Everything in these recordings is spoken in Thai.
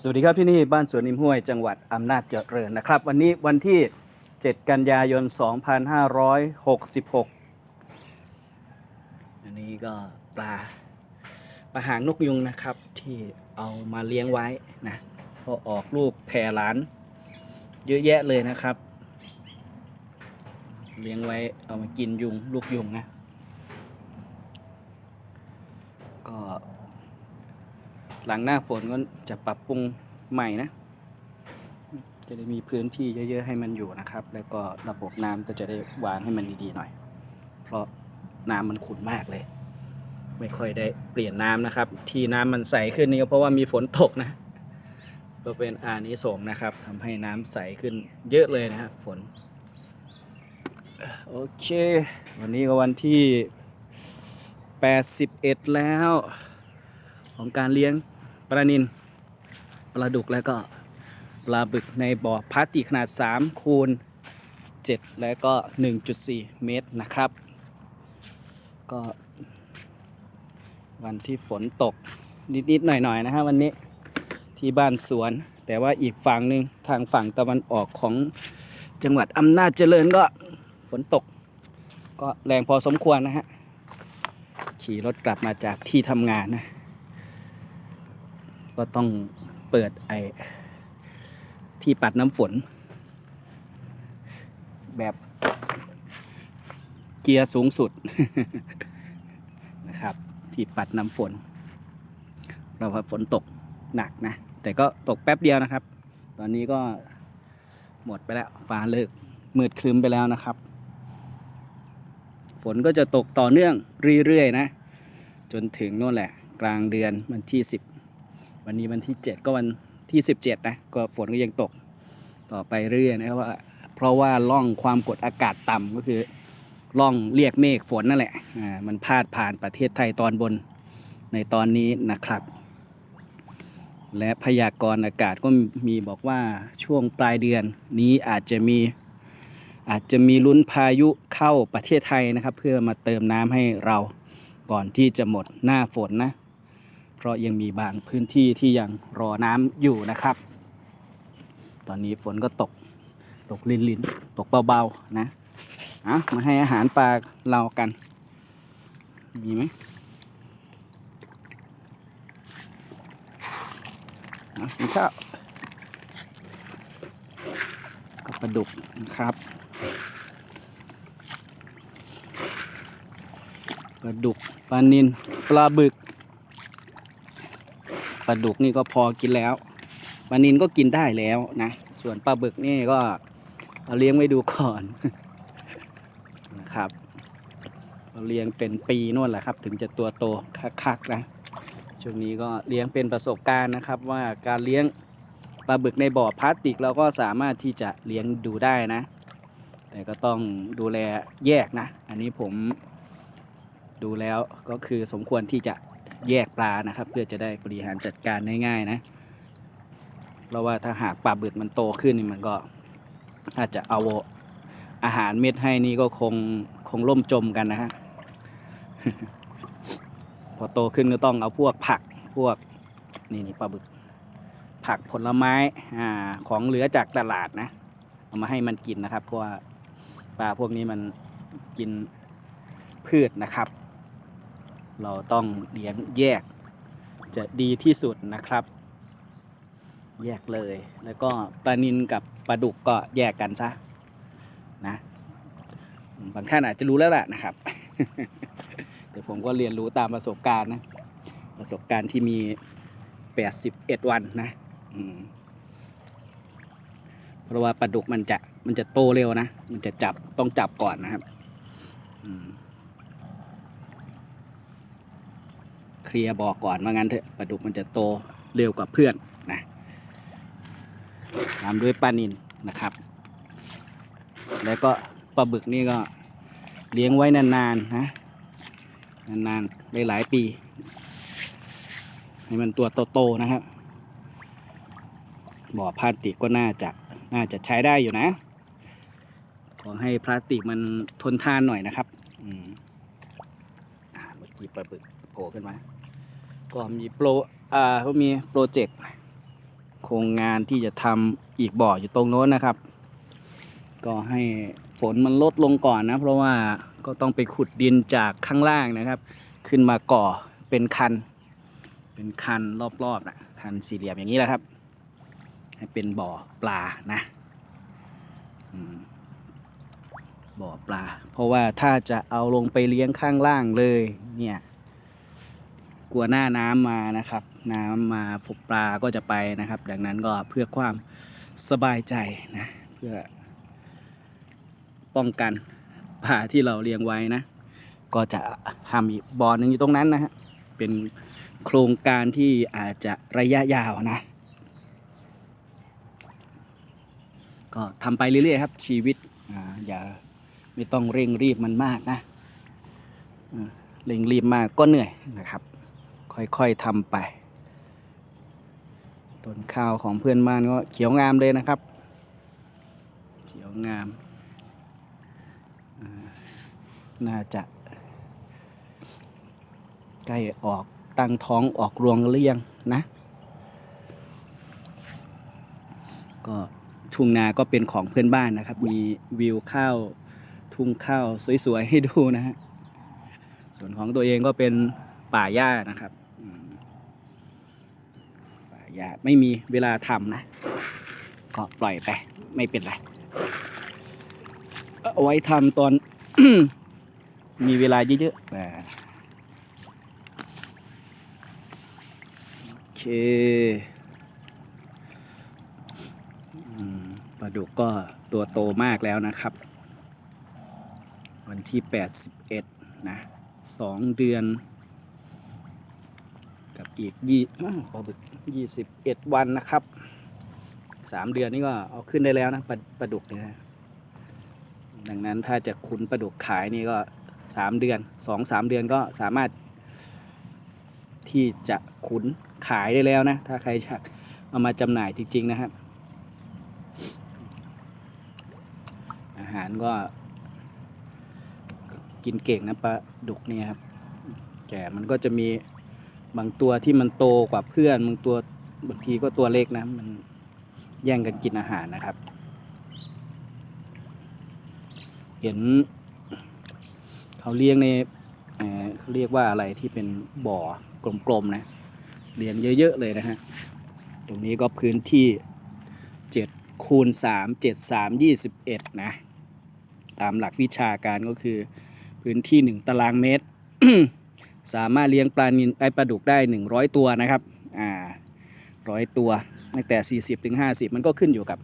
สวัสดีครับที่นี่บ้านสวนนิมห้วยจังหวัดอำนาจเจริญนะครับ วันนี้วันที่ 7 กันยายน 2566 อันนี้ก็ปลาปลาหางนกยุงนะครับที่เอามาเลี้ยงไว้นะพอออกลูกแผ่หลาน เยอะแยะเลยนะครับ เลี้ยงไว้เอามากินยุงลูกยุงนะ ก็ หลังหน้าฝนก็จะปรับปรุงใหม่นะ จะได้มีพื้นที่เยอะ ๆ ให้มันอยู่นะครับ แล้วก็ระบบน้ำก็จะได้วางให้มันดีๆหน่อย เพราะน้ำมันขุ่นมากเลย ไม่ค่อยได้เปลี่ยนน้ำนะครับ ที่น้ำมันใสขึ้นนี่ก็เพราะว่ามีฝนตกนะก็เป็นอานิสงส์นะครับทำให้น้ำใสขึ้นเยอะเลยนะครับฝนโอเค วันนี้ก็วันที่ 81 แล้ว ของการเลี้ยง ลานินปลาดุกแล้วก็ปลาบึกในบ่อพลาสติกขนาด 3 คูณ 7 แล้วก็ 1.4 เมตรนะครับ ก็ วันที่ฝนตกนิด ๆ หน่อย ๆ นะฮะวันนี้ที่บ้านสวน แต่ว่าอีกฝั่งหนึ่งทางฝั่งตะวันออกของจังหวัดอำนาจเจริญก็ฝนตก ก็แรงพอสมควรนะฮะ ขี่รถกลับมาจากที่ทำงานนะ ก็ต้องเปิดไอที่ปัดน้ำฝน แบบเกียร์สูงสุดนะครับ ที่ปัดน้ำฝน เราว่าฝนตกหนักนะ แต่ก็ตกแป๊บเดียวนะครับ ตอนนี้ก็หมดไปแล้วฟ้าเลิกมืดครึ้มไปแล้วนะครับ ฝนก็จะตกต่อเนื่องเรื่อยๆนะ จนถึงโน่นแหละ กลางเดือนวันที่10 วันนี้วันที่ 7 ก็วันที่ 17 นะก็ฝนก็ยังตกต่อไปเรื่อยนะครับว่าเพราะว่าล่องความกดอากาศต่ำก็คือล่องเรียกเมฆฝนนั่นแหละอ่ามันพาดผ่านประเทศไทยตอนบนในตอนนี้นะครับ และพยากรณ์อากาศก็มีบอกว่าช่วงปลายเดือนนี้อาจจะมีอาจจะมีลุ้นพายุเข้าประเทศไทยนะครับ เพื่อมาเติมน้ำให้เราก่อนที่จะหมดหน้าฝนนะ ราะยังมีบางพื้นที่ที่ยังรอน้ำอยู่นะครับ ตอนนี้ฝนก็ตกตกลินลินตกเบาๆนะเอามาให้อาหารปลาเรากัน มีไหมเอากินข้าวกับปลาดุกนะครับปลาดุกปลานินปลาบึก ปลาดุกนี่ก็พอกินแล้วปลานินก็กินได้แล้วนะ ส่วนปลาบึกนี่ก็เราเลี้ยงไว้ดูก่อนนะครับเราเลี้ยงเป็นปีนู่นแหละครับ ถึงจะตัวโตคักๆนะช่วงนี้ก็เลี้ยงเป็นประสบการณ์นะครับ ว่าการเลี้ยงปลาบึกในบ่อพลาสติกเราก็สามารถที่จะเลี้ยงดูได้นะ แต่ก็ต้องดูแลแยกนะ อันนี้ผมดูแล้วก็คือสมควรที่จะ แยกปลานะครับ เพื่อจะได้บริหารจัดการได้ง่ายนะเพราะว่าถ้าหากปลาบึกมันโตขึ้นนี่มันก็อาจจะเอาอาหารเม็ดให้นี่ก็คงคงล่มจมกันนะฮะพอโตขึ้นก็ต้องเอาพวกผักพวกนี่นี่ปลาบึก ผักผลไม้อ่าของเหลือจากตลาดนะเอามาให้มันกินนะครับเพราะว่าปลาพวกนี้มันกินพืชนะครับ เราต้องเลี้ยงแยกจะดีที่สุดนะครับ แยกเลย แล้วก็ปลานินกับปลาดุกก็แยกกันซะนะบางท่านอาจจะรู้แล้วแหละนะครับแต่ผมก็เรียนรู้ตามประสบการณ์นะ ประสบการณ์ที่มี 81 วันนะเพราะว่าปลาดุกมันจะมันจะโตเร็วนะ มันจะจับต้องจับก่อนนะครับ อืม เคลียร์บอกก่อนว่างั้นเถอะปลาดุกมันจะโตเร็วกว่าเพื่อนนะตามด้วยปลานินนะครับ แล้วก็ปลาบึกนี่ก็เลี้ยงไว้นานๆนะนานๆหลายๆปีให้มันตัวโตๆนะครับบ่อพลาสติกก็น่าจะน่าจะใช้ได้อยู่นะ ขอให้พลาสติกมันทนทานหน่อยนะครับ อืมอ่าเมื่อกี้ปลาบึกโผล่ขึ้นมา ก็มีโปรอ่าก็มีโปรเจกต์โครงงานที่จะทำอีกบ่ออยู่ตรงโน้นนะครับ ก็ให้ฝนมันลดลงก่อนนะ เพราะว่าก็ต้องไปขุดดินจากข้างล่างนะครับ ขึ้นมาก่อเป็นคัน เป็นคันรอบๆนะคันสี่เหลี่ยมอย่างนี้แหละครับ ให้เป็นบ่อปลานะบ่อปลา เพราะว่าถ้าจะเอาลงไปเลี้ยงข้างล่างเลยเนี่ย กลัวหน้าน้ำมานะครับ น้ำมาฝกปลาก็จะไปนะครับ ดังนั้นก็เพื่อความสบายใจนะเพื่อ ป้องกันปลาที่เราเลี้ยงไว้นะ ก็จะทำอีกบ่อหนึ่งอยู่ตรงนั้นนะฮะเป็นโครงการที่อาจจะระยะยาวนะ ก็ทำไปเรื่อยๆครับ ชีวิตออย่าไม่ต้องเร่งรีบมันมากนะเร่งรีบมากก็เหนื่อยนะครับ ค่อยๆทำไป ต้นข้าวของเพื่อนบ้านก็เขียวงามเลยนะครับ เขียวงาม น่าจะ ใกล้ออกตั้งท้องออกรวงหรือยังนะ ก็ทุ่งนาก็เป็นของเพื่อนบ้านนะครับ มีวิวข้าวทุ่งข้าวสวยๆให้ดูนะฮะ ส่วนของตัวเองก็เป็นป่าหญ้านะครับ อืมป่าไม่มีเวลาทำนะ ก็ปล่อยไป ไม่เป็นไร เอาไว้ทำตอน มีเวลาเยอะๆโอเคปลาดุกก็ตัวโตมากแล้วนะครับ วันที่ 81 นะสองเดือน อีกยี่ปลาดุกยี่สิบเอ็ดวันนะครับสามเดือนนี่ก็เอาขึ้นได้แล้วนะปลาปลาดุกเนี่ยดังนั้นถ้าจะขุนปลาดุกขายนี่ก็สามเดือนสองสามเดือนก็สามารถ ที่จะขุนขายได้แล้วนะ ถ้าใครอยากเอามาจำหน่ายจริง ๆ นะครับ อาหารก็ กินเก่งนะปลาดุกเนี่ยครับแก่มันก็จะมี บางตัวที่มันโตกว่าเพื่อนบางตัวบางทีก็ตัวเล็กนะมันแย่งกันกินอาหารนะครับ เห็น เขาเลี้ยงในเขาเรียกว่าอะไรที่เป็นบ่อกลมๆนะเลี้ยงเยอะ ๆ เลยนะฮะตรงนี้ก็พื้นที่7คูณ3 7 3 21นะ ตามหลักวิชาการก็คือพื้นที่1ตารางเมตร สามารถเลี้ยงปลานิลไอปลาดุกได้ 100 ตัวนะครับอ่าร้อยตัวตั้งแต่ 40ถึง50 มันก็ขึ้นอยู่กับ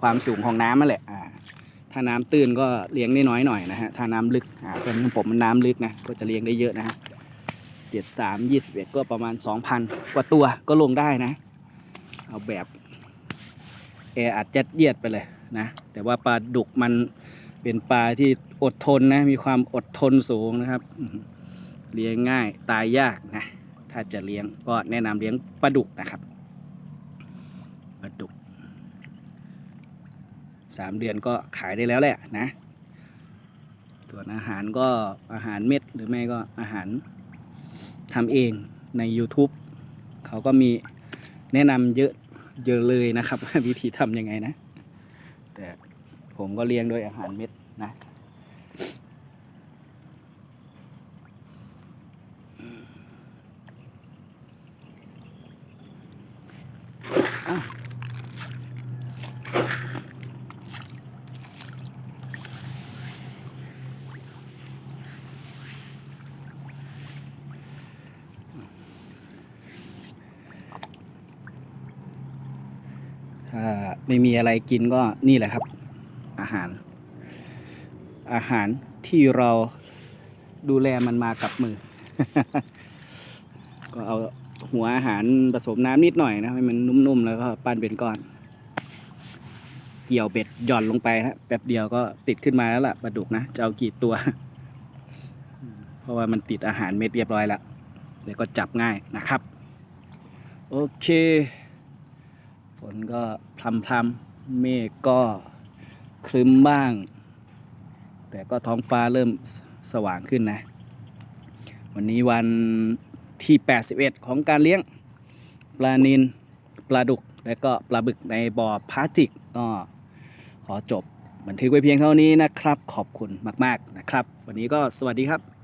ความสูงของน้ำนั่นแหละอ่าถ้าน้ำตื้นก็เลี้ยงได้น้อยหน่อยนะฮะ ถ้าน้ำลึก อ่าตอนนี้ผมมันน้ำลึกนะ ก็จะเลี้ยงได้เยอะนะฮะเจ็ดสามยี่สิบเอ็ดก็ประมาณสองพันกว่าตัวก็ลงได้นะ เอาแบบแออัดยัดเยียดไปเลยนะ แต่ว่าปลาดุกมันเป็นปลาที่อดทนนะ มีความอดทนสูงนะครับอื เลี้ยงง่ายตายยากนะ ถ้าจะเลี้ยงก็แนะนำเลี้ยงปลาดุกนะครับปลาดุกสามเดือนก็ขายได้แล้วแหละนะ ส่วนอาหารก็อาหารเม็ดหรือไม่ก็อาหารทำเองใน YouTube เขาก็มีแนะนำเยอะเยอะเลยนะครับ วิธีทำยังไงนะ แต่ผมก็เลี้ยงโดยอาหารเม็ดนะ ถ้าไม่มีอะไรกินก็นี่แหละครับ อาหาร อาหารที่เราดูแลมันมากับมือ ก็เอา หัวอาหารผสมน้ำนิดหน่อยนะให้มันนุ่มๆแล้วก็ปั้นเป็นก้อน เกี่ยวเบ็ดหย่อนลงไปนะแป๊บเดียวก็ติดขึ้นมาแล้วล่ะปลาดุกนะจะเอากี่ตัว เพราะว่ามันติดอาหารเม็ดเรียบร้อยแล้วเดี๋ยวก็จับง่ายนะครับ โอเคฝนก็พรำพรำเมฆก็ครึ้มบ้าง แต่ก็ท้องฟ้าเริ่มสว่างขึ้นนะ วันนี้วัน ที่ 81 ของการเลี้ยงปลานินปลาดุก และก็ปลาบึกในบ่อพลาสติกก็ขอจบบันทึกไว้เพียงเท่านี้นะครับ ขอบคุณมาก ๆนะครับ วันนี้ก็สวัสดีครับ